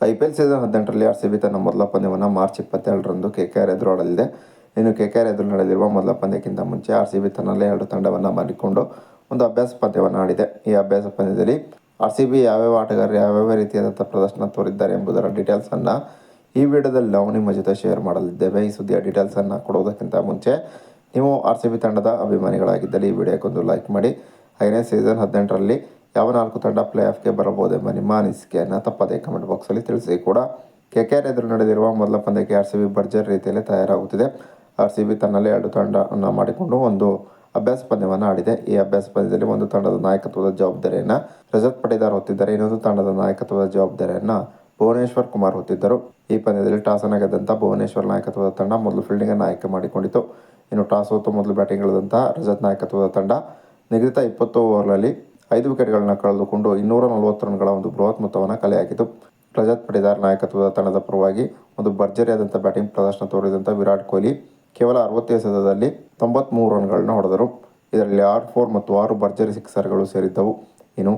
I P L season ಹದಿನೆಂಟರಲ್ಲಿ R C B ತನ್ನ ಮೊದಲ ಪಂದ್ಯವನ್ನು ಮಾರ್ಚ್ ಇಪ್ಪತ್ತೆರಡರಂದು ಕೆ ಕೆ ಆರ್ ಎದುರು ಆಡಲಿದೆ ಇನ್ನು ಕೆ ಕೆ ಆರ್ ಎದುರು ನಡೆದಿರುವ ಮೊದಲ ಪಂದ್ಯಕ್ಕಿಂತ ಮುಂಚೆ ಆರ್ ಸಿ ಬಿ ತನ್ನಲ್ಲೇ ಎರಡು ತಂಡವನ್ನು ಮಾಡಿಕೊಂಡು ಒಂದು ಅಭ್ಯಾಸ ಪಂದ್ಯವನ್ನು ಆಡಿದೆ. ಈ ಅಭ್ಯಾಸ ಪಂದ್ಯದಲ್ಲಿ ಆರ್ ಸಿ ಬಿ ಯಾವ್ಯಾವ ಆಟಗಾರರು ಯಾವ್ಯಾವ ರೀತಿಯಾದಂಥ ಪ್ರದರ್ಶನ ತೋರಿದ್ದಾರೆ ಎಂಬುದರ ಡೀಟೇಲ್ಸನ್ನು ಈ ವಿಡಿಯೋದಲ್ಲಿ ನಾವು ನಿಮ್ಮ ಜೊತೆ ಶೇರ್ ಮಾಡಲಿದ್ದೇವೆ. ಈ ಸುದ್ದಿಯ ಡೀಟೇಲ್ಸನ್ನು ಕೊಡೋದಕ್ಕಿಂತ ಮುಂಚೆ ನೀವು ಆರ್ ಸಿ ಬಿ ತಂಡದ ಅಭಿಮಾನಿಗಳಾಗಿದ್ದಲ್ಲಿ ಈ ವಿಡಿಯೋಕ್ಕೊಂದು ಲೈಕ್ ಮಾಡಿ. ಐದನೇ ಸೀಸನ್ ಹದಿನೆಂಟರಲ್ಲಿ ಯಾವ ನಾಲ್ಕು ತಂಡ ಪ್ಲೇ ಆಫ್ಗೆ ಬರಬಹುದೆಂಬ ನಿಮ್ಮ ಅನಿಸಿಕೆಯನ್ನು ತಪ್ಪದೇ ಕಮೆಂಟ್ ಬಾಕ್ಸಲ್ಲಿ ತಿಳಿಸಿ ಕೂಡ ಕೆ ಕೆ ಆರ್ ಎದುರು ನಡೆದಿರುವ ಮೊದಲ ಪಂದ್ಯಕ್ಕೆ ಆರ್ ಸಿ ಬಿ ಭರ್ಜರಿ ರೀತಿಯಲ್ಲಿ ತಯಾರಾಗುತ್ತಿದೆ. ಆರ್ ಸಿ ಬಿ ತನ್ನಲ್ಲಿ ಎರಡು ತಂಡವನ್ನು ಮಾಡಿಕೊಂಡು ಒಂದು ಅಭ್ಯಾಸ ಪಂದ್ಯವನ್ನು ಆಡಿದೆ. ಈ ಅಭ್ಯಾಸ ಪಂದ್ಯದಲ್ಲಿ ಒಂದು ತಂಡದ ನಾಯಕತ್ವದ ಜವಾಬ್ದಾರಿಯನ್ನು ರಜತ್ ಪಟೇದಾರ್ ಹೊತ್ತಿದ್ದಾರೆ. ಇನ್ನೊಂದು ತಂಡದ ನಾಯಕತ್ವದ ಜವಾಬ್ದಾರಿಯನ್ನು ಭುವನೇಶ್ವರ್ ಕುಮಾರ್ ಹೊತ್ತಿದ್ದರು. ಈ ಪಂದ್ಯದಲ್ಲಿ ಟಾಸ್ ಅನ್ನು ಗೆದ್ದಂಥ ಭುವನೇಶ್ವರ್ ನಾಯಕತ್ವದ ತಂಡ ಮೊದಲು ಫೀಲ್ಡಿಂಗನ್ನು ಆಯ್ಕೆ ಮಾಡಿಕೊಂಡಿತು ಇನ್ನು ಟಾಸ್ ಹೊತ್ತು ಮೊದಲು ಬ್ಯಾಟಿಂಗ್ ಇಳಿದಂತಹ ರಜತ್ ನಾಯಕತ್ವದ ತಂಡ ನಿಗದಿತ ಇಪ್ಪತ್ತು ಓವರ್ನಲ್ಲಿ ಐದು ವಿಕೆಟ್ಗಳನ್ನು ಕಳೆದುಕೊಂಡು ಇನ್ನೂರ ನಲವತ್ತು ರನ್ಗಳ ಒಂದು ಬೃಹತ್ ಮೊತ್ತವನ್ನು ಕಲೆ ಹಾಕಿತು. ರಜತ್ ಪಟಿದಾರ್ ನಾಯಕತ್ವದ ತಂಡದ ಪರವಾಗಿ ಒಂದು ಭರ್ಜರಿಯಾದಂಥ ಬ್ಯಾಟಿಂಗ್ ಪ್ರದರ್ಶನ ತೋರಿದಂಥ ವಿರಾಟ್ ಕೊಹ್ಲಿ ಕೇವಲ ಅರವತ್ತು ಎಸೆತದಲ್ಲಿ ತೊಂಬತ್ಮೂರು ರನ್ಗಳನ್ನ ಹೊಡೆದರು. ಇದರಲ್ಲಿ ಆರು, ಫೋರ್ ಮತ್ತು ಆರು ಭರ್ಜರಿ ಸಿಕ್ಸರ್ಗಳು ಸೇರಿದ್ದವು. ಇನ್ನು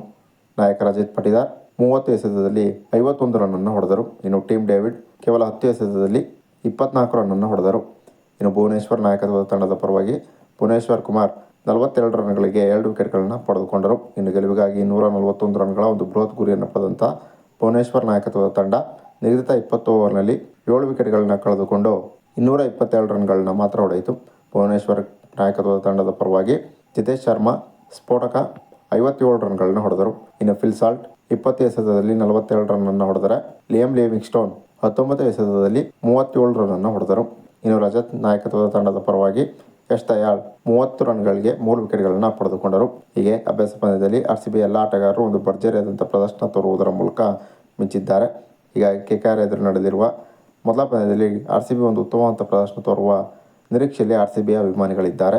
ನಾಯಕ ರಜತ್ ಪಟಿದಾರ್ ಮೂವತ್ತು ಎಸೆತದಲ್ಲಿ ಐವತ್ತೊಂದು ರನ್ನನ್ನು ಹೊಡೆದರು. ಇನ್ನು ಟೀಮ್ ಡೇವಿಡ್ ಕೇವಲ ಹತ್ತು ಎಸೆತದಲ್ಲಿ ಇಪ್ಪತ್ನಾಲ್ಕು ರನ್ನನ್ನು ಹೊಡೆದರು. ಇನ್ನು ಭುವನೇಶ್ವರ್ ನಾಯಕತ್ವದ ತಂಡದ ಪರವಾಗಿ ಭುವನೇಶ್ವರ್ ಕುಮಾರ್ ನಲವತ್ತೆರಡು ರನ್ಗಳಿಗೆ ಎರಡು ವಿಕೆಟ್ಗಳನ್ನು ಪಡೆದುಕೊಂಡರು. ಇನ್ನು ಗೆಲುವಿಗಾಗಿ ನೂರ ನಲವತ್ತೊಂದು ರನ್ಗಳ ಒಂದು ಬೃಹತ್ ಗುರಿಯನ್ನು ಪಡೆದಂಥ ಭುವನೇಶ್ವರ್ ನಾಯಕತ್ವದ ತಂಡ ನಿಗದಿತ ಇಪ್ಪತ್ತು ಓವರ್ನಲ್ಲಿ ಏಳು ವಿಕೆಟ್ಗಳನ್ನು ಕಳೆದುಕೊಂಡು ಇನ್ನೂರ ಇಪ್ಪತ್ತೆರಡು ರನ್ಗಳನ್ನ ಮಾತ್ರ ಹೊಡೆಯಿತು. ಭುವನೇಶ್ವರ್ ನಾಯಕತ್ವದ ತಂಡದ ಪರವಾಗಿ ಜಿತೇಶ್ ಶರ್ಮಾ ಸ್ಫೋಟಕ ಐವತ್ತೇಳು ರನ್ಗಳನ್ನು ಹೊಡೆದರು. ಇನ್ನು ಫಿಲ್ಸಾಲ್ಟ್ ಇಪ್ಪತ್ತು ಎಸೆತದಲ್ಲಿ ನಲವತ್ತೆರಡು ರನ್ನನ್ನು ಹೊಡೆದರೆ ಲಿಯಮ್ ಲಿವಿಂಗ್ ಸ್ಟೋನ್ ಹತ್ತೊಂಬತ್ತು ಎಸೆತದಲ್ಲಿ ಮೂವತ್ತೇಳು ರನ್ನನ್ನು ಹೊಡೆದರು. ಇನ್ನು ರಜತ್ ನಾಯಕತ್ವದ ತಂಡದ ಪರವಾಗಿ ಯಶ್ ಮೂವತ್ತು ರನ್ಗಳಿಗೆ ಮೂರು ವಿಕೆಟ್ಗಳನ್ನು ಪಡೆದುಕೊಂಡರು. ಹೀಗೆ ಅಭ್ಯಾಸ ಪಂದ್ಯದಲ್ಲಿ ಆರ್ ಸಿ ಬಿ ಎಲ್ಲ ಆಟಗಾರರು ಒಂದು ಭರ್ಜರಿಯಾದಂಥ ಪ್ರದರ್ಶನ ತೋರುವುದರ ಮೂಲಕ ಮಿಂಚಿದ್ದಾರೆ. ಹೀಗಾಗಿ ಕೆ ಎದುರು ನಡೆದಿರುವ ಮೊದಲ ಪಂದ್ಯದಲ್ಲಿ ಆರ್ ಸಿ ಬಿ ಒಂದು ಉತ್ತಮವಾದಂಥ ಪ್ರದರ್ಶನ ತೋರುವ ನಿರೀಕ್ಷೆಯಲ್ಲಿ ಆರ್ ಸಿ ಬಿ ಅಭಿಮಾನಿಗಳಿದ್ದಾರೆ.